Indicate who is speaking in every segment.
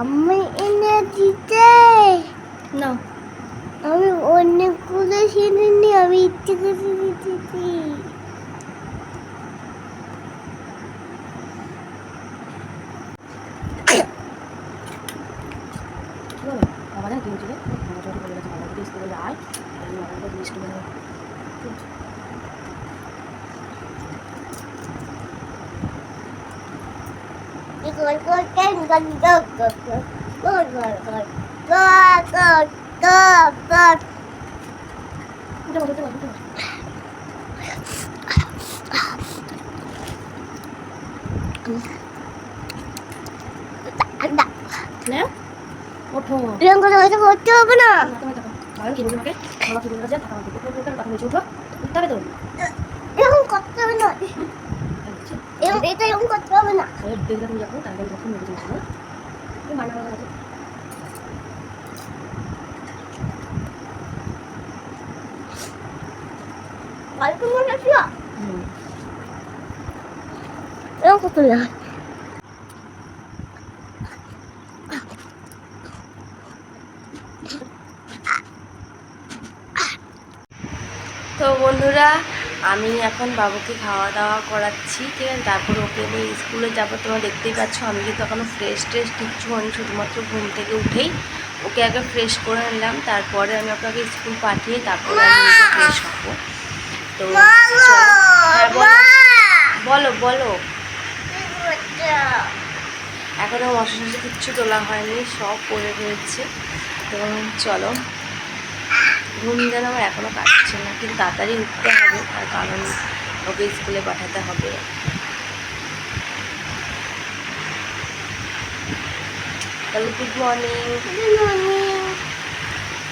Speaker 1: আমি এনে দিতে
Speaker 2: না।
Speaker 1: আমি অনেকগুলো কিনিনি আমি ইচ্ছে করে দিতেছি
Speaker 2: বাবা জানি কি হয়েছিল বাবা যখন বলে গেছে বাবা যদি স্কুলে যায় আমি বাবাকে জিজ্ঞেস করে নেব।
Speaker 1: গল গল কেন গল গল গল গল গল গল গল গল গল গল। এরকম করে হয়তো করতে হবে না? এরকম করতে হবে না
Speaker 2: আচ্ছা।
Speaker 1: এরকম এটা এরকম করতে হবে না
Speaker 2: দেখলে তুমি যখন, তাহলে যখন মেরে দিয়েছ, হ্যাঁ? তুমি মানা করো না।
Speaker 1: গল্প মনে ছিল এরকম করতে না
Speaker 3: তো বন্ধুরা আমি এখন বাবুকে খাওয়া দাওয়া করাচ্ছি ঠিক আছে? তারপর ওকে নিয়ে স্কুলে যাব। তোমরা দেখতেই পাচ্ছ আমি কিন্তু এখনও ফ্রেশ ট্রেশ কিচ্ছু হয়নি শুধুমাত্র ঘুম থেকে উঠেই ওকে আগে ফ্রেশ করে নিলাম তারপরে আমি আপনাকে স্কুল পাঠিয়ে তারপরে আমি ফ্রেশ হব। তো। হ্যাঁ বলো। বলো এখনও মশা কিচ্ছু তোলা হয়নি সব পড়ে রয়েছে তো চলো। ঘুম যেন আমার এখনও কাটছে না কিন্তু তাড়াতাড়ি উঠতে হবে তার কারণ ওকে স্কুলে পাঠাতে হবে। তাহলে গুড মর্নিং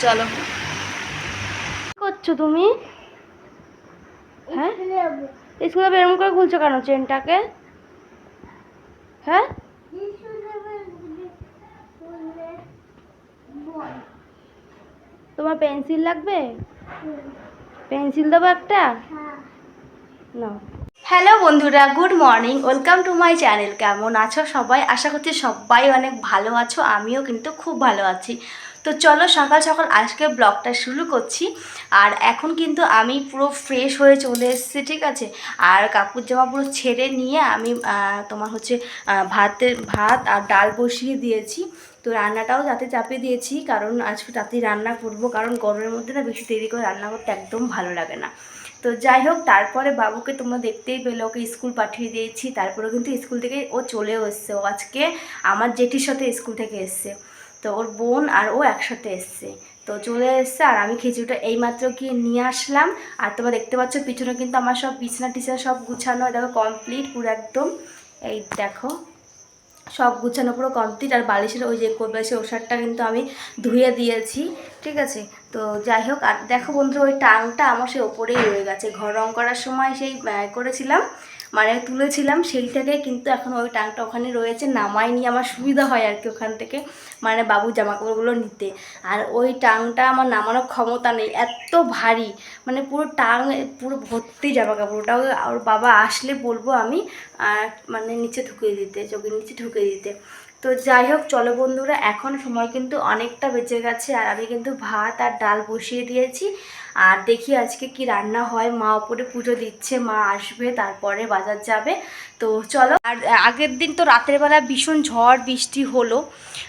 Speaker 3: চলো। কি করছ তুমি? হ্যাঁ? স্কুলে বেরম করে খুলছো কেন চেনটাকে? হ্যাঁ? তোমার পেন্সিল লাগবে? পেন্সিল দেবো একটা? না হ্যালো বন্ধুরা good morning welcome to my channel. কেমন আছো সবাই? আশা করছি সবাই অনেক ভালো আছো আমিও কিন্তু খুব ভালো আছি। তো চলো সকাল সকাল আজকে ব্লগটা শুরু করছি। আর এখন কিন্তু আমি পুরো ফ্রেশ হয়ে চলে এসেছি ঠিক আছে? আর কাপড় জামা পুরো ছেড়ে নিয়ে আমি তোমার হচ্ছে ভাতের ভাত আর ডাল বসিয়ে দিয়েছি। তো রান্নাটাও যাতে চাপিয়ে দিয়েছি, কারণ আজকে তাতেই রান্না করব, কারণ গরমের মধ্যে না বেশি দেরি করে রান্না করতে একদম ভালো লাগে না। তো যাই হোক, তারপরে বাবুকে তোমরা দেখতেই পেলে, ওকে স্কুল পাঠিয়ে দিয়েছি, তারপরে কিন্তু স্কুল থেকে ও চলেও এসছে। ও আজকে আমার জেঠির সাথে স্কুল থেকে এসছে। তো ওর বোন আর ও একসাথে এসছে। তো চলে এসছে, আর আমি খিচুড়িটা এইমাত্র গিয়ে নিয়ে আসলাম। আর তোমরা দেখতে পাচ্ছ, পিছনে কিন্তু আমার সব বিছনা টিছনা সব গুছানো, দেখো কমপ্লিট পুরো একদম। এই দেখো সব গুছানো পুরো কমপ্লিট আর বালিশের ওই যে বালিশের ওষারটা কিন্তু আমি ধুয়ে দিয়েছি, ঠিক আছে? তো যাই হোক, আর দেখো বন্ধু ওই টাংটা আমার সেই ওপরেই রয়ে গেছে। ঘর রং করার সময় সেই করেছিলাম। মানে তুলেছিলাম সেই থেকে কিন্তু এখন ওই টাংটা ওখানে রয়েছে নামাইনি আমার সুবিধা হয় আর কি ওখান থেকে মানে বাবু জামা কাপড়গুলো নিতে। আর ওই টাংটা আমার নামানোর ক্ষমতা নেই, এত ভারী মানে পুরো টাং, পুরো ভর্তি জামা কাপড় ওটাও আর বাবা আসলে বলব আমি মানে নিচে ঢুকিয়ে দিতে চোখের নিচে ঢুকিয়ে দিতে। তো যাই হোক, চলো বন্ধুরা, এখন সময় কিন্তু অনেকটা বেঁচে গেছে, আর আমি কিন্তু ভাত আর ডাল বসিয়ে দিয়েছি। আর দেখি আজকে কি রান্না হয়। মা ওপরে পুজো দিচ্ছে, মা আসবে, তারপরে বাজার যাবে। তো চলো, আর আগের দিন তো রাতের বেলা ভীষণ ঝড় বৃষ্টি হলো।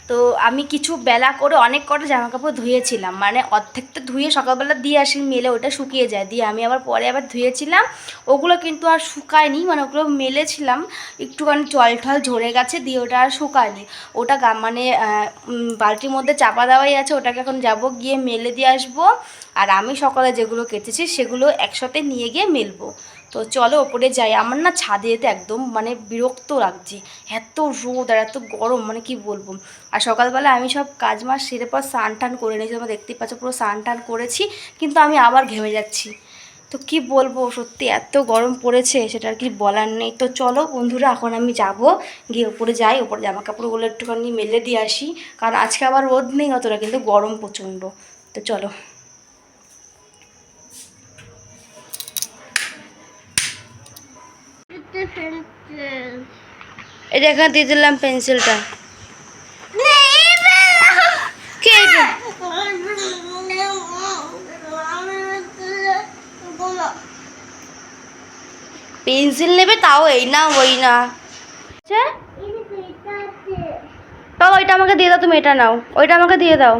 Speaker 3: তো আমি কিছু বেলা করে অনেক কটা জামা কাপড় ধুয়েছিলাম। মানে অর্ধেকটা ধুয়ে সকালবেলা দিয়ে আসি মেলে, ওটা শুকিয়ে যায়। দিয়ে আমি আবার পরে আবার ধুয়েছিলাম। ওগুলো কিন্তু আর শুকায়নি মানে ওগুলো মেলেছিলাম। একটুখানি জল টল ঝরে গেছে, দিয়ে ওটা আর শুকায়নি। ওটা মানে বালতির মধ্যে চাপা দেওয়াই আছে, ওটাকে এখন যাব, গিয়ে মেলে দিয়ে আসব। আর আমি সকালে যেগুলো কেটেছি সেগুলো একসাথে নিয়ে গিয়ে মেলবো। তো চলো ওপরে যাই। আমার না ছাদে যেতে একদম মানে বিরক্ত লাগছে। এত রোদ আর এত গরম মানে কি বলব? আর সকালবেলা আমি সব কাজ মাস সেরে পর স্নান টান করে নিয়েছি। তোমরা দেখতেই পাচ্ছ পুরো স্নান টান করেছি, কিন্তু আমি আবার ঘেমে যাচ্ছি। তো কি বলব, সত্যি এত গরম পড়েছে, সেটা আর কি বলার নেই। তো চলো বন্ধুরা, এখন আমি যাব। গিয়ে উপরে যাই, ওপরে জামা কাপড়গুলো একটুখানি মেলে দিয়ে আসি। কারণ আজকে আবার রোদ নেই অতটা, কিন্তু গরম প্রচণ্ড। তো চলো। এই যে এখানে দিয়ে দিলাম পেন্সিলটা।
Speaker 2: পেন্সিল নেবে তাও এই না ওই না। আচ্ছা? তাও ওইটা আমাকে দিয়ে দাও তুমি এটা নাও। ওইটা আমাকে দিয়ে দাও।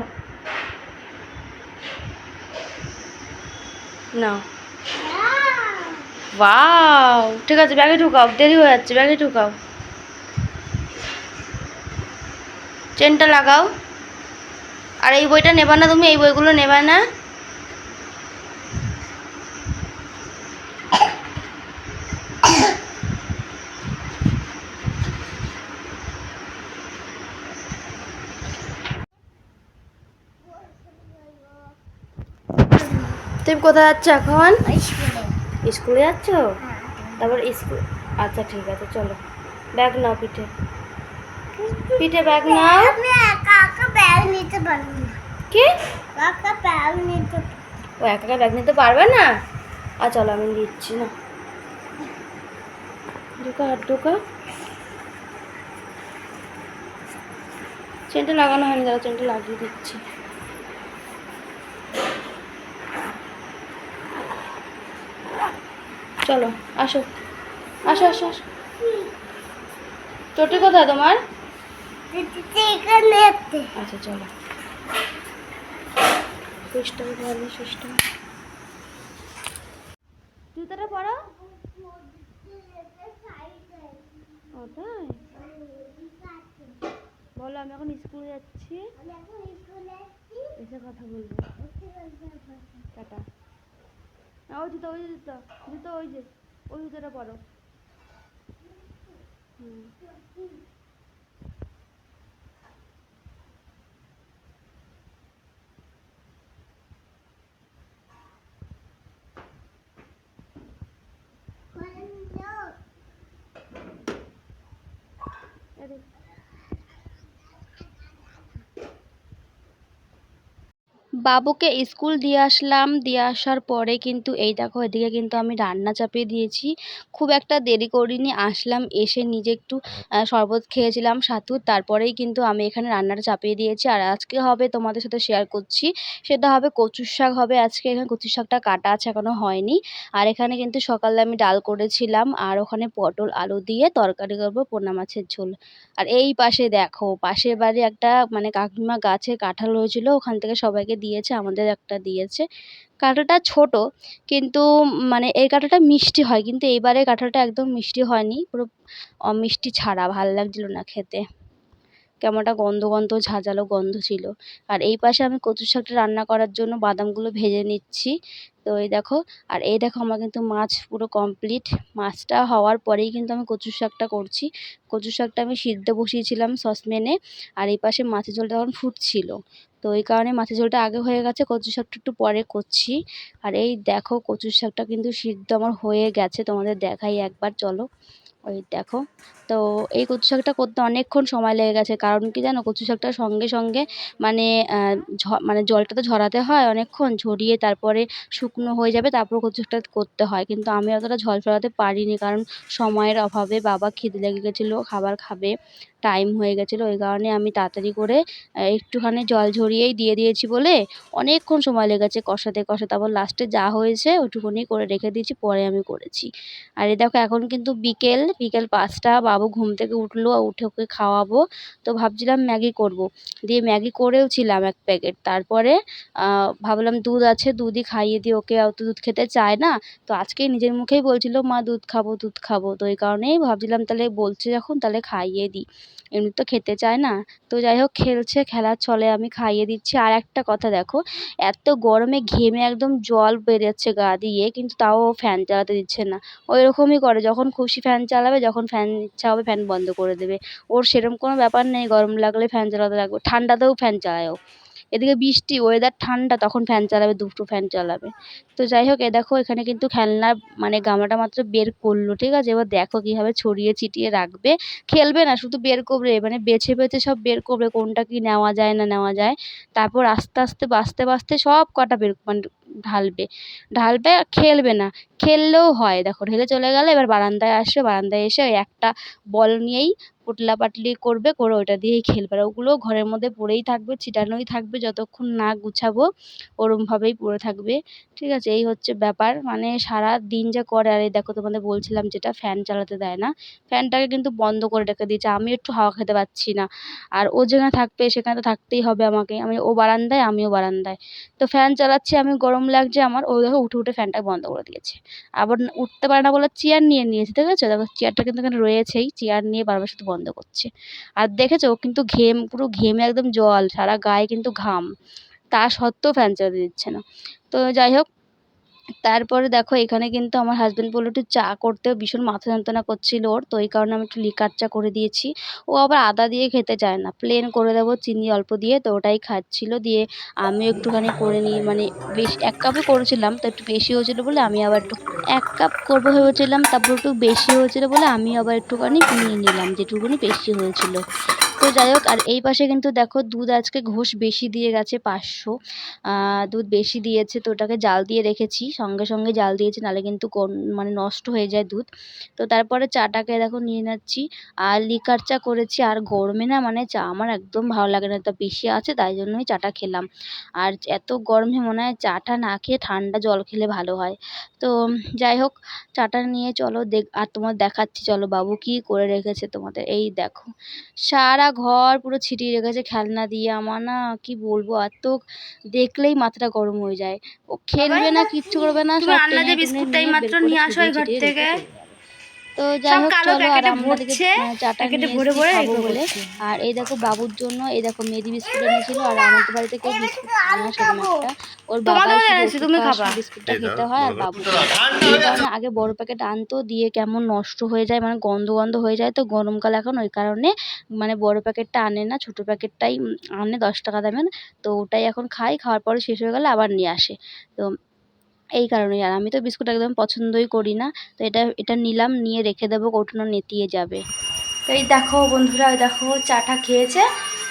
Speaker 2: নাও। ওয়াও ঠিক আছে ব্যাগে ঢুকাও দেরি হয়ে যাচ্ছে ব্যাগে ঢুকাও। চেনটা লাগাও। আর এই বইটা নেবা না তুমি এই বইগুলো নেবা না। তুমি কোথায় যাচ্ছ এখন?
Speaker 1: স্কুলে।
Speaker 2: যাচ্ছ?
Speaker 1: হ্যাঁ।
Speaker 2: তারপর স্কুল আচ্ছা ঠিক আছে চলো। ব্যাগ নাও পিঠে। পিঠে ব্যাগ নাও।
Speaker 1: আমি একা একা ব্যাগ নিতে পারব না।
Speaker 2: কি?
Speaker 1: একা ব্যাগ নিতে
Speaker 2: ও একা একা ব্যাগ নিতে পারবে না? আর চলো আমি দিচ্ছি না। ঢোকা হাত ঢোকা। চেনটা লাগানো হয়নি দাদা চেনটা লাগিয়ে দিচ্ছি। চলো আসো। আসো আসো আসো। চটি কোথায় তোমার। আচ্ছা চলো। সুইচটা ভালো সুইচটা জুতাটা পরো। ও বলো, আমি এখন স্কুলে যাচ্ছি। এসে কথা বলব। টাটা। ওই জুতো ওই জুতো জুতো ওই যে, ওই জুতোটা পরো। হুম। আরে বাবুকে স্কুল দিয়ে আসলাম, দিয়ে আসার পরে কিন্তু এই দেখো এদিকে কিন্তু আমি রান্না চাপিয়ে দিয়েছি। খুব একটা দেরি করিনি, আসলাম, এসে নিজে একটু শরবত খেয়েছিলাম সাথু তারপরেই কিন্তু আমি এখানে রান্নাটা চাপিয়ে দিয়েছি। আর আজকে হবে তোমাদের সাথে শেয়ার করছি, সেটা হবে কচুর শাক হবে। আজকে এখানে কচুর শাকটা কাটা আছে, এখনও হয়নি। আর এখানে কিন্তু সকালে আমি ডাল করেছিলাম, আর ওখানে পটল, আলু দিয়ে তরকারি করব পোনা মাছের ঝোল। আর এই পাশে দেখো, পাশের বাড়ি একটা মানে কাকিমা গাছে কাঁঠাল হয়েছিল, ওখান থেকে সবাইকে দিয়েছে, আমাদের একটা দিয়েছে। কাঁঠালটা ছোট, কিন্তু মানে এই কাঁঠালটা মিষ্টি হয়, কিন্তু এইবারের কাঁঠালটা একদম মিষ্টি হয়নি। পুরো অমিষ্টি ছাড়া, ভালো লাগছিল না খেতে। কেমন একটা গন্ধ গন্ধ ঝাঁঝালো গন্ধ ছিল। আর এই পাশে আমি কচু শাকটা রান্না করার জন্য বাদামগুলো ভেজে নিচ্ছি। তো এই দেখো, আর এই দেখো আমার কিন্তু মাছ পুরো কমপ্লিট মাছটা হওয়ার পরেই কিন্তু আমি কচু শাকটা করছি। কচু শাকটা আমি সিদ্ধ বসিয়েছিলাম সসপ্যানে আর এই পাশে মাছের ঝোলটা তখন ফুটছিল তো এই কারণে মাছের ঝোলটা আগে হয়ে গেছে, কচু শাকটা একটু পরে করছি। আর এই দেখো কচু শাকটা কিন্তু সিদ্ধ আমার হয়ে গেছে, তোমাদের দেখাই একবার, চলো। ওই দেখো। তো এই কচু শাকটা করতে অনেকক্ষণ সময় লেগে গেছে। কারণ কি জানো, কচু শাকটা সঙ্গে সঙ্গে মানে মানে জলটা তো ঝরাতে হয় অনেকক্ষণ, ঝরিয়ে তারপরে শুকনো হয়ে যাবে, তারপর কচু শাকটা করতে হয়। কিন্তু আমি অতটা ঝল ফেলাতে পারিনি কারণ সময়ের অভাবে বাবা খিদে লেগে গেছিল, খাবার খাবে টাইম হয়ে গেছিল। ওই কারণে আমি তাড়াতাড়ি করে একটুখানি জল ঝরিয়েই দিয়ে দিয়েছি বলে অনেকক্ষণ সময় লেগেছে কষাতে কষাতে। তারপর লাস্টে যা হয়েছে ওইটুকুনি করে রেখে দিয়েছি, পরে আমি করেছি। আর এই দেখো, এখন কিন্তু বিকেল বিকেল পাঁচটা বাবু ঘুম থেকে উঠল, উঠে ওকে খাওয়াবো। তো ভাবছিলাম ম্যাগি করব। দিয়ে ম্যাগি করেও ছিলাম এক প্যাকেট। তারপরে ভাবলাম দুধ আছে, দুধই খাইয়ে দিই ওকে অত দুধ খেতে চায় না। তো আজকে নিজের মুখেই বলছিল, মা, দুধ খাব দুধ খাব। তো এই কারণেই ভাবছিলাম, তাহলে বলছে যখন, তাহলে খাইয়ে দিই। এমনি তো খেতে চায় না। তো যাই হোক, খেলছে, খেলার ছলে আমি খাইয়ে দিচ্ছি। আর একটা কথা দেখো, এত গরমে ঘেমে একদম জল বেরোচ্ছে গা দিয়ে, কিন্তু তাও ফ্যান চালাতে দিচ্ছে না। ওই রকমই করে, যখন খুশি ফ্যান চালাবে যখন ফ্যান ইচ্ছা হবে ফ্যান বন্ধ করে দেবে। ওর সেরকম কোনো ব্যাপার নেই, গরম লাগলে ফ্যান চালাতে লাগবে। ঠান্ডাতেও ফ্যান চালায় ও এদিকে বৃষ্টি ওয়েদার ঠান্ডা, তখন ফ্যান চালাবে দুটো ফ্যান চালাবে। তো যাই হোক, এ দেখো, এখানে কিন্তু খেলনা মানে গামলাটা মাত্র বের করল, ঠিক আছে? এবার দেখো কীভাবে ছড়িয়ে ছিটিয়ে রাখবে। খেলবে না, শুধু বের করবে মানে বেছে বেছে সব বের করবে, কোনটা কি নেওয়া যায়, না নেওয়া যায়। তারপর আস্তে আস্তে বাছতে বাছতে সব কটা বের মানে ঢালবে। ঢালবে খেলবে না। খেললেও হয়। দেখো, ঢেলে চলে গেলে এবার বারান্দায় আসবে। বারান্দায় এসে ওই একটা বল নিয়েই পোটলা পাটলি করবে, করে ওটা দিয়েই খেলবে। আর ওগুলো ঘরের মধ্যে পড়েই থাকবে, ছিটানোই থাকবে। যতক্ষণ না গুছাবো, ওরমভাবেই পড়ে থাকবে। ঠিক আছে, এই হচ্ছে ব্যাপার। মানে সারা দিন যা করে, আর এই দেখো, তোমাদের বলছিলাম যেটা, ফ্যান চালাতে দেয় না। ফ্যানটাকে কিন্তু বন্ধ করে রেখে দিয়েছে। আমি একটু হাওয়া খেতে পাচ্ছি না। আর ও যেখানে থাকবে, সেখানে তো থাকতেই হবে আমাকে। আমি ও বারান্দায়, আমিও বারান্দায়। তো ফ্যান চালাচ্ছি, আমি গরম লাগছে আমার। ও দেখো উঠে উঠে ফ্যানটা বন্ধ করে দিয়েছে। আবার উঠতে পারে না বলে চেয়ার নিয়ে নিয়েছে দেখেছ দেখো চেয়ারটা কিন্তু এখানে রয়েছেই। চেয়ার নিয়ে বারবার শুধু বন্ধ করছে। আর দেখেছ, ও কিন্তু ঘেম, পুরো ঘেমে একদম জল, সারা গায়ে কিন্তু ঘাম। তা সত্ত্বেও ফ্যান চালিয়ে দিচ্ছে না। তো যাই হোক তারপরে দেখো, এখানে কিন্তু আমার হাজব্যান্ড বলল একটু চা করতে। ভীষণ মাথা যন্ত্রণা করছিল ওর, তো ওই কারণে আমি একটু লিকার চা করে দিয়েছি। ও আবার আদা দিয়ে খেতে চায় না। প্লেন করে দেবো, চিনি অল্প দিয়ে, তো ওটাই খাচ্ছিল দিয়ে আমিও একটুখানি করে নিই। মানে বেশ এক কাপই করেছিলাম, তো একটু বেশি হয়েছিল বলে আমি আবার একটু এক কাপ করব ভেবেছিলাম, তারপর একটু বেশি হয়েছিল বলে আমি আবার একটুখানি নিয়ে নিলাম, যেটুকুনি বেশি হয়েছিল। তো যাই হোক, আর এই পাশে কিন্তু দেখো দুধ আজকে ঘোষ বেশি দিয়ে গেছে পাঁচশো। দুধ বেশি দিয়েছে তো ওটাকে জাল দিয়ে রেখেছি, সঙ্গে সঙ্গে জাল দিয়েছি নাহলে কিন্তু মানে নষ্ট হয়ে যায় দুধ। তো তারপরে চাটাকে দেখো নিয়ে নিচ্ছি, আর লিকার চা করেছি, আর গরমে না মানে চা আমার একদম ভালো লাগে না, তা বেশি আছে তাই জন্যই চাটা খেলাম। আর এত গরমে মনে হয় চাটা না খেয়ে ঠান্ডা জল খেলে ভালো হয়। তো যাই হোক, চাটা নিয়ে চলো দেখ, আর তোমার দেখাচ্ছি, চলো বাবু কি করে রেখেছে তোমাদের, এই দেখো। সারা ঘর পুরো ছিটিয়ে রেখেছে খেলনা দিয়ে আমার না কি বলব? আর তো দেখলেই মাথাটা গরম হয়ে যায়। ও খেলবে না কিচ্ছু করবে না সব নিয়ে
Speaker 3: মাত্র
Speaker 2: বের করে
Speaker 3: নিয়ে আসো ঘর
Speaker 2: ছিটিয়ে ছিটিয়ে
Speaker 3: থেকে।
Speaker 2: তো যাই হোক চলো আর আহ, চাটা
Speaker 3: প্যাকেটে ভরে ভরে
Speaker 2: খাব বলে। আর এই দেখো বাবুর জন্য এই দেখো মেদি বিস্কুট এনেছিল আর আমাদের বাড়ি থেকে বিস্কুট আনা সেরকম একটা। ওর বাবা। বিস্কুটটা খেতে হয় আর বাবু কারণে আগে বড় প্যাকেট আনতো দিয়ে কেমন নষ্ট হয়ে যায় মানে গন্ধ গন্ধ হয়ে যায় তো গরমকাল এখন ওই কারণে মানে বড় প্যাকেটটা আনে না ছোট প্যাকেটটাই আনে দশ টাকা দামের তো ওটাই এখন খাই খাওয়ার পরে শেষ হয়ে গেলে আবার নিয়ে আসে। তো এই কারণেই। আর আমি তো বিস্কুট একদম পছন্দই করি না, তো এটা এটা নিলাম, নিয়ে রেখে দেবো কৌটোনো নেতিয়ে যাবে।
Speaker 3: তো এই দেখো বন্ধুরা ওই দেখো চাটা খেয়েছে,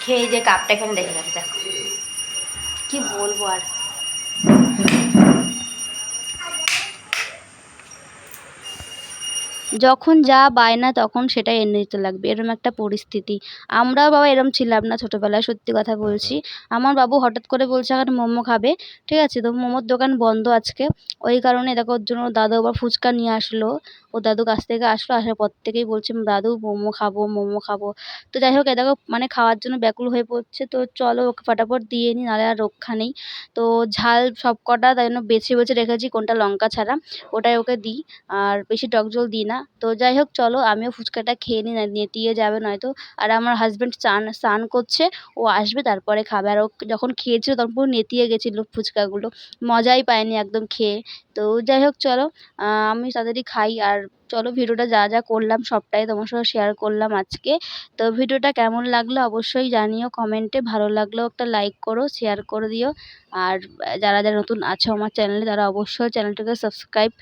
Speaker 3: খেয়ে যে কাপটা এখানে রেখে গেছে, দেখো। কি বলব আর?
Speaker 2: যখন যা বায়না তখন সেটাই এনে দিতে লাগবে, এরম একটা পরিস্থিতি। আমরাও বাবা এরম ছিলাম না ছোটোবেলায়, সত্যি কথা বলছি। আমার বাবু হঠাৎ করে বলছে এখন মোমো খাবে? ঠিক আছে, তো মোমোর দোকান বন্ধ আজকে। ওই কারণে দেখো, ওর জন্য দাদু আবার ফুচকা নিয়ে আসলো। ও দাদু কাছ থেকে আসলো, আসার পর থেকেই বলছে, দাদু, মোমো খাব মোমো খাব। তো যাই হোক, এ দেখো মানে খাওয়ার জন্য ব্যাকুল হয়ে পড়ছে। তো চলো, ওকে ফটাফট দিয়ে নিই নাহলে আর রক্ষা নেই। তো ঝাল সব কটা তাই জন্য বেছে বেছে রেখেছি, কোনটা লঙ্কা ছাড়া, ওটাই ওকে দিই। আর বেশি টক ঝোল দিই না। তো যাই হোক চলো আমিও ফুচকাটা খেয়ে নিই নেতিয়ে যাবে নয়তো। আর আমার হাজব্যান্ড চান, স্নান করছে, ও আসবে, তারপরে খাবে। আর ও যখন খেয়েছিল, তখন পুরো নেতিয়ে গেছিল ফুচকাগুলো। মজাই পায়নি একদম খেয়ে। তো যাই হোক চলো আমি তাড়াতাড়ি খাই, আর চলো ভিডিওটা যা যা করলাম সবটাই তোমার সাথে শেয়ার করলাম আজকে। তো ভিডিওটা কেমন লাগল অবশ্যই জানিও কমেন্টে ভালো লাগলেও একটা লাইক করো শেয়ার করে দিও। আর যারা যারা নতুন আছো আমার চ্যানেলে তারা অবশ্যই চ্যানেলটাকে সাবস্ক্রাইব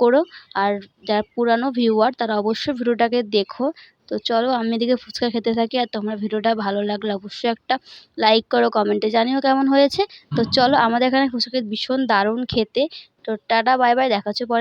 Speaker 2: করো। আর যারা পুরানো ভিউয়ার তারা অবশ্যই ভিডিওটাকে দেখো। তো চলো আমি এদিকে ফুচকা খেতে থাকি আর তোমরা ভিডিওটা ভালো লাগলে অবশ্যই একটা লাইক করো কমেন্টে জানিও কেমন হয়েছে। তো চলো আমাদের এখানে ফুচকা ভীষণ দারুণ খেতে। তো টাটা বাই বাই দেখা হচ্ছে পরে।